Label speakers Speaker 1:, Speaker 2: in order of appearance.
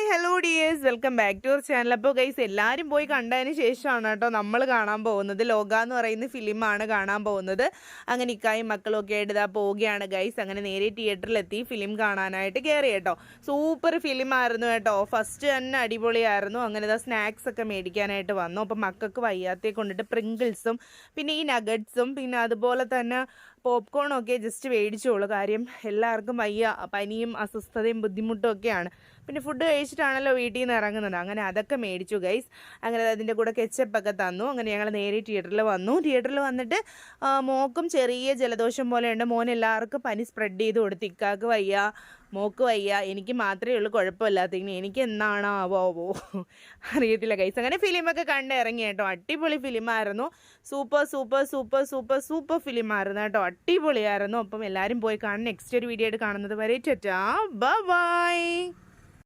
Speaker 1: Hi hello dears welcome back to our channel അപ്പോൾ guys എല്ലാവരും പോയി കണ്ടതിന് ശേഷമാണ് കേട്ടോ നമ്മൾ കാണാൻ പോകുന്നത്. ലോക എന്ന് പറയുന്ന ഫിലിമാണ് കാണാൻ പോകുന്നത്. അങ്ങനെ ഇക്കായും മക്കളൊക്കെ ആയിട്ട് ഇതാ പോവുകയാണ് ഗൈസ് അങ്ങനെ നേരെ തിയേറ്ററിലെത്തി ഫിലിം കാണാനായിട്ട് കയറി കേട്ടോ. സൂപ്പർ ഫിലിം ആയിരുന്നു കേട്ടോ. ഫസ്റ്റ് തന്നെ അടിപൊളിയായിരുന്നു. അങ്ങനെ ഇതാ സ്നാക്സ് ഒക്കെ മേടിക്കാനായിട്ട് വന്നു. അപ്പം മക്കൾക്ക് വയ്യാത്തേ കൊണ്ടിട്ട് പ്രിങ്കിൾസും പിന്നെ ഈ നഗറ്റ്സും പിന്നെ അതുപോലെ തന്നെ പോപ്കോണും ഒക്കെ ജസ്റ്റ് മേടിച്ചോളൂ. കാര്യം എല്ലാവർക്കും വയ്യ പനിയും അസ്വസ്ഥതയും ബുദ്ധിമുട്ടും ഒക്കെയാണ്. പിന്നെ ഫുഡ് കഴിച്ചിട്ടാണല്ലോ വീട്ടിൽ നിന്ന് ഇറങ്ങുന്നത്. അങ്ങനെ അതൊക്കെ മേടിച്ചു ഗൈസ് അങ്ങനെ അതിന്റെ കൂടെ കെച്ചപ്പൊക്കെ തന്നു. അങ്ങനെ ഞങ്ങൾ നേരെ തിയേറ്ററിൽ വന്നു. തിയേറ്ററിൽ വന്നിട്ട് മോക്കും ചെറിയ ജലദോഷം പോലെയുണ്ട് മോൻ എല്ലാവർക്കും പനി സ്പ്രെഡ് ചെയ്ത് കൊടുത്തു. ഇക്കാക്ക് വയ്യ. മോക്ക് വയ്യ എനിക്ക് മാത്രമേ ഉള്ളൂ കുഴപ്പമില്ലാത്ത ഇനി എനിക്ക് എന്നാണോ ആവോ അറിയത്തില്ല കൈസ് അങ്ങനെ ഫിലിമൊക്കെ കണ്ട് ഇറങ്ങി കേട്ടോ അടിപൊളി ഫിലിമായിരുന്നു super super super super super ഫിലിമായിരുന്നു കേട്ടോ. അടിപൊളിയായിരുന്നു. അപ്പം എല്ലാവരും പോയി കാണും നെക്സ്റ്റ് ഒരു വീഡിയോ ആയിട്ട് കാണുന്നത് വരെ ചേച്ചാ ബൈ